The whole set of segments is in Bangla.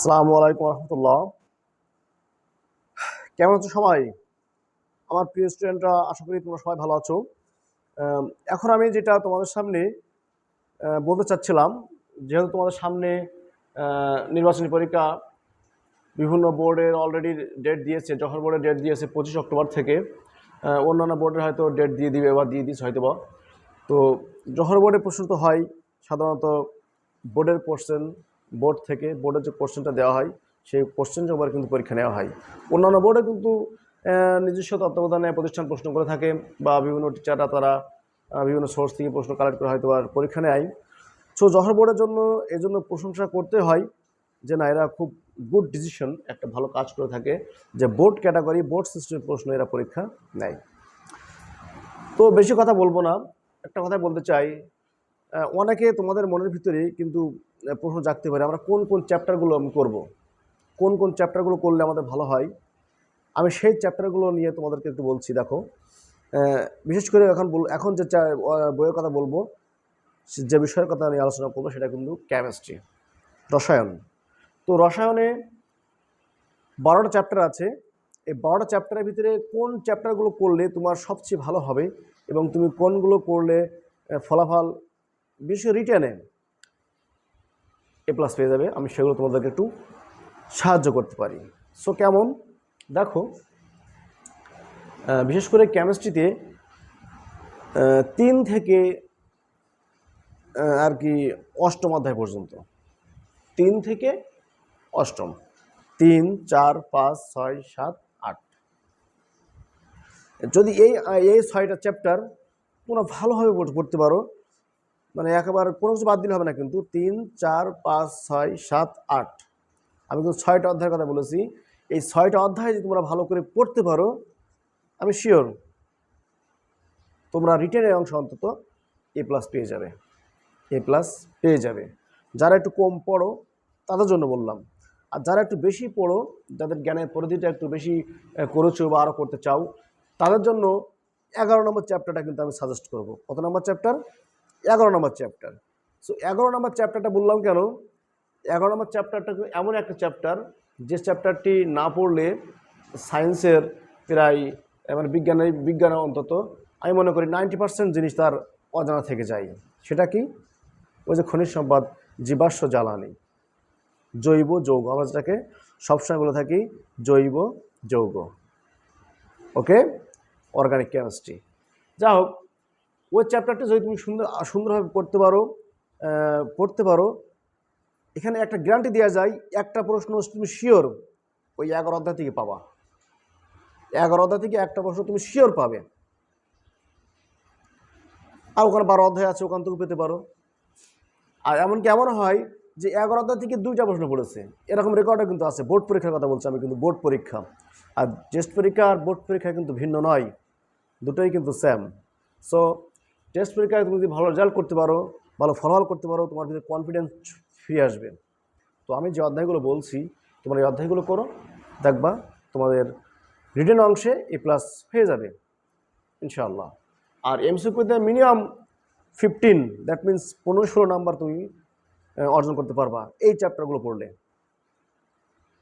আসসালামু আলাইকুম রহমতুল্লাহ। কেমন আছো সবাই? আমার প্রিয় স্টুডেন্টরা, আশা করি তোমরা সবাই ভালো আছো। এখন আমি যেটা তোমাদের সামনে বলতে চাচ্ছিলাম, যেহেতু তোমাদের সামনে নির্বাচনী পরীক্ষা বিভিন্ন বোর্ডের অলরেডি ডেট দিয়েছে জহর বোর্ডের ডেট দিয়েছে পঁচিশ অক্টোবর থেকে অন্যান্য বোর্ডের হয়তো ডেট দিয়ে দিবে বা দিয়ে দিচ্ছে হয়তো বা তো জহর বোর্ডের প্রশ্ন তো হয়, সাধারণত বোর্ডের কোশ্চেন বোর্ড থেকে বোর্ডের যে কোশ্চেনটা দেওয়া হয়, সেই কোশ্চেন জমার কিন্তু পরীক্ষা নেওয়া হয়। অন্যান্য বোর্ডে কিন্তু নিজস্ব তত্ত্বাবধানে প্রতিষ্ঠান প্রশ্ন করে থাকে বা বিভিন্ন টিচাররা তারা বিভিন্ন সোর্স থেকে প্রশ্ন কালেক্ট করে হয়তো আর পরীক্ষা নেয়। সো জহর বোর্ডের জন্য এই জন্য প্রশংসা করতে হয় যে না, এরা খুব গুড ডিসিশন একটা ভালো কাজ করে থাকে যে বোর্ড ক্যাটাগরি বোর্ড সিস্টেমের প্রশ্ন এরা পরীক্ষা নেয়। তো বেশি কথা বলব না। একটা কথা বলতে চাই অনেকে তোমাদের মনের ভিতরে কিন্তু প্রশ্ন জাগতে পারে, আমরা কোন কোন চ্যাপ্টারগুলো আমি করব? কোন কোন চ্যাপ্টারগুলো করলে আমাদের ভালো হয়? আমি সেই চ্যাপ্টারগুলো নিয়ে তোমাদেরকে একটু বলছি, দেখো। বিশেষ করে এখন বল, এখন যে বইয়ের কথা বলব যে বিষয়ের কথা আমি আলোচনা করব, সেটা কিন্তু কেমিস্ট্রি রসায়ন। তো রসায়নে বারোটা চ্যাপ্টার আছে। এই বারোটা চ্যাপ্টারের ভিতরে কোন চ্যাপ্টারগুলো করলে তোমার সবচেয়ে ভালো হবে এবং তুমি কোনগুলো করলে ফলাফল বিশেষ রিটার্নে এ প্লাস পেয়ে যাবে। আমি সেগুলো তোমাদেরকে একটু সাহায্য করতে পারি। সো কেমন? দেখো বিশেষ করে কেমিস্ট্রিতে তিন থেকে আর কি অষ্টম অধ্যায় পর্যন্ত। তিন থেকে অষ্টম। তিন, চার, পাঁচ, ছয়, সাত, আট। যদি এই এই ছয়টা চ্যাপ্টার তোমরা ভালোভাবে পড়- পড়তে পারো মানে একেবারে কোনো কিছু বাদ দিলে হবে না কিন্তু তিন, চার, পাঁচ, ছয়, সাত, আট। আমি কিন্তু ছয়টা অধ্যায়ের কথা বলেছি। এই ছয়টা অধ্যায় যদি তোমরা ভালো করে পড়তে পারো, আমি শিওর তোমরা রিটেনের অংশ অন্তত এ প্লাস পেয়ে যাবে। এ প্লাস পেয়ে যাবে। যারা একটু কম পড়ো, তাদের জন্য বললাম। আর যারা একটু বেশি পড়ো, যাদের জ্ঞানের পরিধিটা একটু বেশি করেছ বা আরও করতে চাও, তাদের জন্য এগারো নম্বর চ্যাপ্টারটা কিন্তু আমি সাজেস্ট করব। কত নম্বর চ্যাপ্টার এগারো নম্বর চ্যাপ্টার সো এগারো নম্বর চ্যাপ্টারটা বললাম কেন? এগারো নম্বর চ্যাপ্টারটা এমন একটা চ্যাপ্টার যে চ্যাপ্টারটি না পড়লে সায়েন্সের প্রায় মানে বিজ্ঞানের বিজ্ঞানে অন্তত আমি মনে করি নাইনটি পার্সেন্ট জিনিস তার অজানা থেকে যায়। সেটা কি? ওই যে খনিজ সম্পদ, জীবাশ্ম, জ্বালানি। জৈব, যৌগ। আমরা যেটাকে সবসময় বলে থাকি জৈব, যৌগ। ওকে অর্গানিক কেমিস্ট্রি যা হোক ওই চ্যাপ্টারটা যদি তুমি সুন্দর সুন্দরভাবে পড়তে পারো পড়তে পারো, এখানে একটা গ্যারান্টি দেওয়া যায়, একটা প্রশ্ন তুমি শিওর ওই এগারো অধ্যায় থেকে পাবা। এগারো অধ্যায় থেকে একটা প্রশ্ন তুমি শিওর পাবে। আর ওখানে বারো অধ্যায় আছে, ওখান থেকে পেতে পারো। আর এমনকি এমন হয় যে এগারো অধ্যায় থেকে দুইটা প্রশ্ন পড়েছে। এরকম রেকর্ডও কিন্তু আছে। বোর্ড পরীক্ষার কথা বলছি আমি, কিন্তু বোর্ড পরীক্ষা। আর টেস্ট পরীক্ষা আর বোর্ড পরীক্ষা কিন্তু ভিন্ন নয়। দুটোই কিন্তু স্যাম সো টেস্ট পরীক্ষায় তুমি যদি ভালো রেজাল্ট করতে পারো, ভালো ফলাফল করতে পারো, তোমার ভিতরে কনফিডেন্স ফিরে আসবে। তো আমি যে অধ্যায়গুলো বলছি, তোমরা এই অধ্যায়গুলো করো, দেখবা তোমাদের রিটেন অংশে এ প্লাস হয়ে যাবে, ইনশাআল্লাহ। আর এমসিকিউতে মিনিমাম ফিফটিন দ্যাট মিন্স পনেরো ষোলো নাম্বার তুমি অর্জন করতে পারবা, এই চ্যাপ্টারগুলো পড়লে।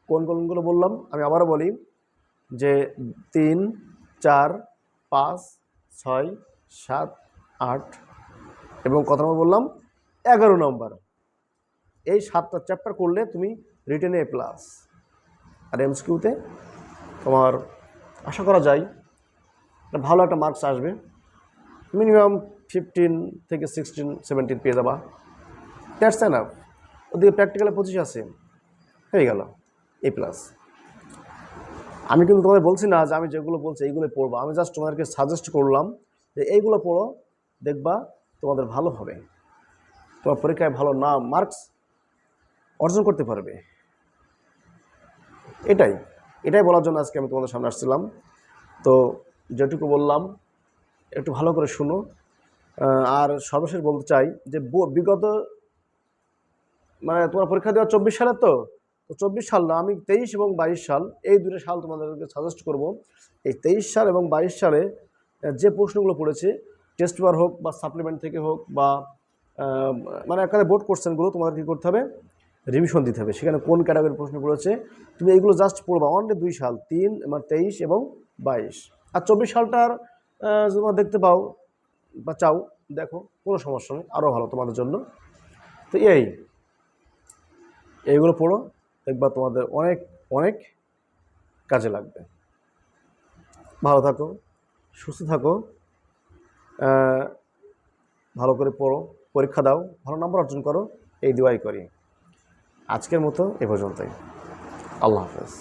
কোন কোনগুলো বললাম? আমি আবারও বলি যে তিন, চার, পাঁচ, ছয়, সাত আট এবং কত নম্বর বললাম? এগারো নম্বর। এই সাতটা চ্যাপ্টার করলে তুমি রিটেনে প্লাস আর এমসকিউতে তোমার আশা করা যায় ভালো একটা মার্কস আসবে। মিনিমাম ফিফটিন থেকে সিক্সটিন সেভেন্টিন পেয়ে যাবা। দ্যাটস এনাফ ওদিকে প্র্যাকটিক্যালে পঁচিশ আছে। হয়ে গেল। এ প্লাস আমি কিন্তু তোমাদের বলছি না যে আমি যেগুলো বলছি এইগুলো পড়ব। আমি জাস্ট তোমাদেরকে সাজেস্ট করলাম যে এইগুলো পড়ো। দেখবা তোমাদের ভালো হবে। তোমার পরীক্ষায় ভালো না মার্কস অর্জন করতে পারবে। এটাই এটাই বলার জন্য আজকে আমি তোমাদের সামনে আসছিলাম। তো যেটুকু বললাম, একটু ভালো করে শুনো। আর সর্বশেষ বলতে চাই যে বিগত মানে তোমার পরীক্ষা দেওয়া চব্বিশ সালে তো? তো চব্বিশ সাল না, আমি তেইশ এবং বাইশ সাল, এই দুটো সাল তোমাদেরকে সাজেস্ট করব। এই তেইশ সাল এবং বাইশ সালে যে প্রশ্নগুলো পড়েছে টেস্ট পেপার হোক বা সাপ্লিমেন্ট থেকে হোক বা মানে এখানে বোর্ড কোশ্চেনগুলো তোমাদের কী করতে হবে? রিভিশন দিতে হবে। সেখানে কোন ক্যাটাগরির প্রশ্ন পড়েছে? তুমি এইগুলো জাস্ট পড়বা। অনলি দুই সাল, তিন মানে তেইশ এবং বাইশ। আর চব্বিশ সালটার তোমরা দেখতে পাও বা চাও, দেখো, কোনো সমস্যা নেই আরও ভালো তোমাদের জন্য। তো এই, এইগুলো পড়ো, দেখবা তোমাদের অনেক অনেক কাজে লাগবে। ভালো থাকো, সুস্থ থাকো। ভালো করে পড়ো, পরীক্ষা দাও, ভালো নম্বর অর্জন করো, এই দোয়াই করি। আজকের মতো এ পর্যন্তই। আল্লাহ হাফেজ।